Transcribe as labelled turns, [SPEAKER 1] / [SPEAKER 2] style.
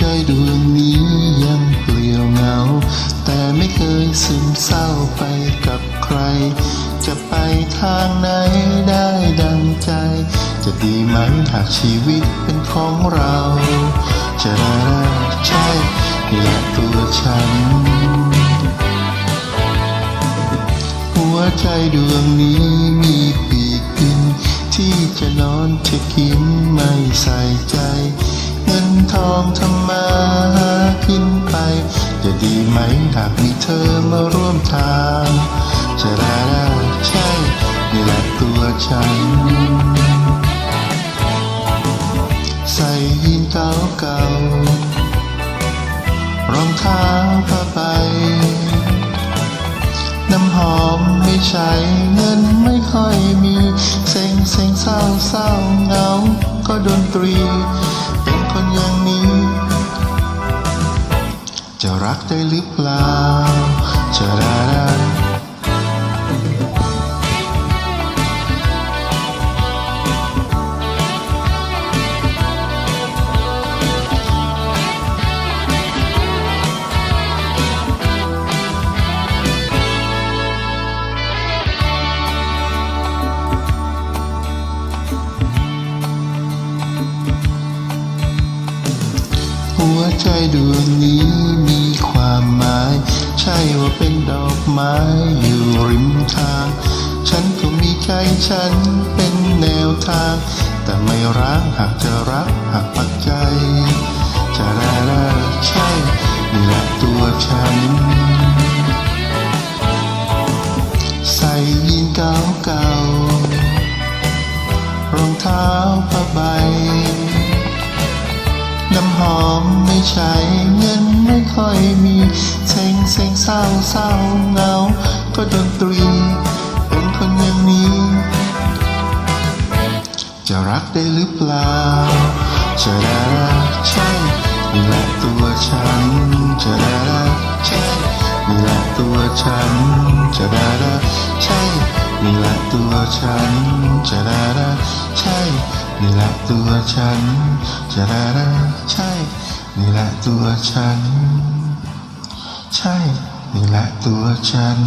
[SPEAKER 1] ใจดวงนี้ยังเปลี่ยวเหงา แต่ไม่เคยซึมเศร้าไปกับใคร จะไปทางไหนได้ดังใจ จะดีไหมหากชีวิตเป็นของเราจะใช่นี่แหละตัวฉัน หัวใจดวงนี้มีปีกบิน ที่จะนอนจะกินไม่ใส่ใจ ทองทำมาหากินไป จะดีไหมหากมีเธอมาร่วมทางจะได้ได้ใช่นี่แหละตัวฉัน ใส่ยีนเก่าเก่ารองเท้าผ้าใบน้ำหอมไม่ใช้เงินไม่ค่อยมีเซ็ รักได้หรือเปล่าจะได้ได้หัวใจดวงนี้ วเป็นดอกไม้อยู่ริมทาง ฉันก็มีใจฉันเป็นแนวทาง แต่ไม่รักหากจะรักหากปักใจจะได้ได้ใช่นี่แหละตัวฉัน ใส่ยีนเก่าเก่ารองเท้าผ้าใบ น้ำหอมไม่ใช้เงินไม่ ศร้าเศร้าเหงา ก็ดนตรี เป็นคนอย่างนี้ จะรักได้หรือเปล่าจะได้ใช่นี่แหละตัวฉัน จะได้ใช่นี่แหละตัวฉัน จะได้ใช่นี่แหละตัวฉัน จะได้ใช่นี่แหละตัวฉัน จะได้ใช่นี่แหละตัวฉัน ใช่ นี่แหละตัวฉัน